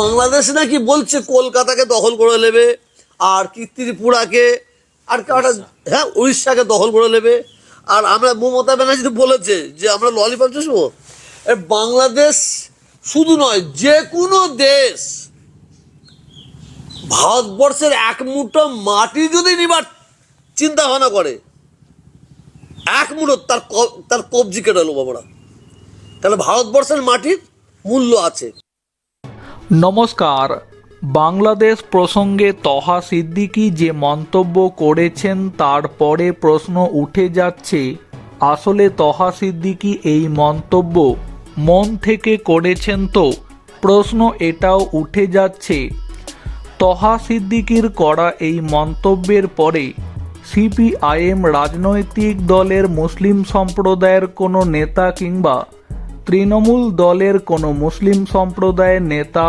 বাংলাদেশ নাকি বলছে কলকাতাকে দখল করে নেবে আর কি ত্রিপুরাকে আর কাটা হ্যাঁ উড়িষ্যাকে দখল করে নেবে। আর আমরা মমতা ব্যানার্জি বলেছে যে আমরা ললিপপ চুষবো। বাংলাদেশ শুধু নয় যে কোনো দেশ ভারতবর্ষের এক মুঠো মাটি যদি নিবার চিন্তা ভাবনা করে এক মুঠো তার তার কবজি কেটে নেব আমরা। তাহলে ভারতবর্ষের মাটির মূল্য আছে। নমস্কার। বাংলাদেশ প্রসঙ্গে তহা সিদ্দিকী যে মন্তব্য করেছেন তারপরে প্রশ্ন উঠে যাচ্ছে, আসলে তহা সিদ্দিকী এই মন্তব্য মন থেকে করেছেন তো? প্রশ্ন এটাও উঠে যাচ্ছে, তহা সিদ্দিকির করা এই মন্তব্যের পরে সিপিআইএম রাজনৈতিক দলের মুসলিম সম্প্রদায়ের কোনো নেতা কিংবা তৃণমূল দলের কোনো মুসলিম সম্প্রদায়ের নেতা,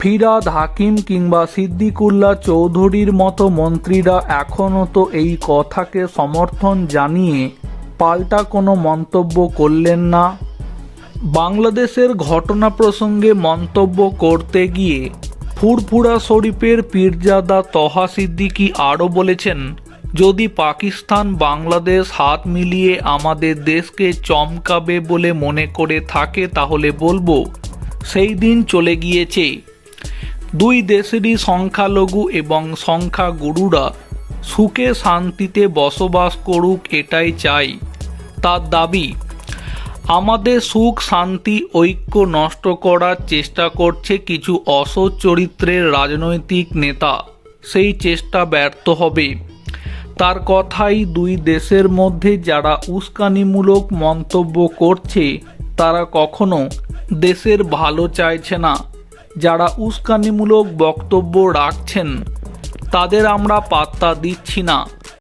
ফিরাদ হাকিম কিংবা সিদ্দিকুল্লাহ চৌধুরীর মতো মন্ত্রীরা এখনও তো এই কথাকে সমর্থন জানিয়ে পাল্টা কোনো মন্তব্য করলেন না। বাংলাদেশের ঘটনা প্রসঙ্গে মন্তব্য করতে গিয়ে ফুরফুরা শরীফের পীরজাদা তহা সিদ্দিকী আরও বলেছেন যদি পাকিস্তান, বাংলাদেশ হাত মিলিয়ে আমাদের দেশকে চমকাবে বলে মনে করে থাকে, তাহলে বলব, সেই দিন চলে গিয়েছে। দুই দেশেরই সংখ্যালঘু এবং সংখ্যাগুরুরা সুখে শান্তিতে বসবাস করুক এটাই চাই। তার দাবি, আমাদের সুখ, শান্তি, ঐক্য নষ্ট করার চেষ্টা করছে কিছু অসৎ চরিত্রের রাজনৈতিক নেতা। সেই চেষ্টা ব্যর্থ হবে। তার কথাই দুই দেশের মধ্যে যারা উস্কানিমূলক মন্তব্য করছে, তারা কখনো দেশের ভালো চাইছে না। যারা উস্কানিমূলক বক্তব্য রাখছেন, তাদের আমরা পাত্তা দিচ্ছি না।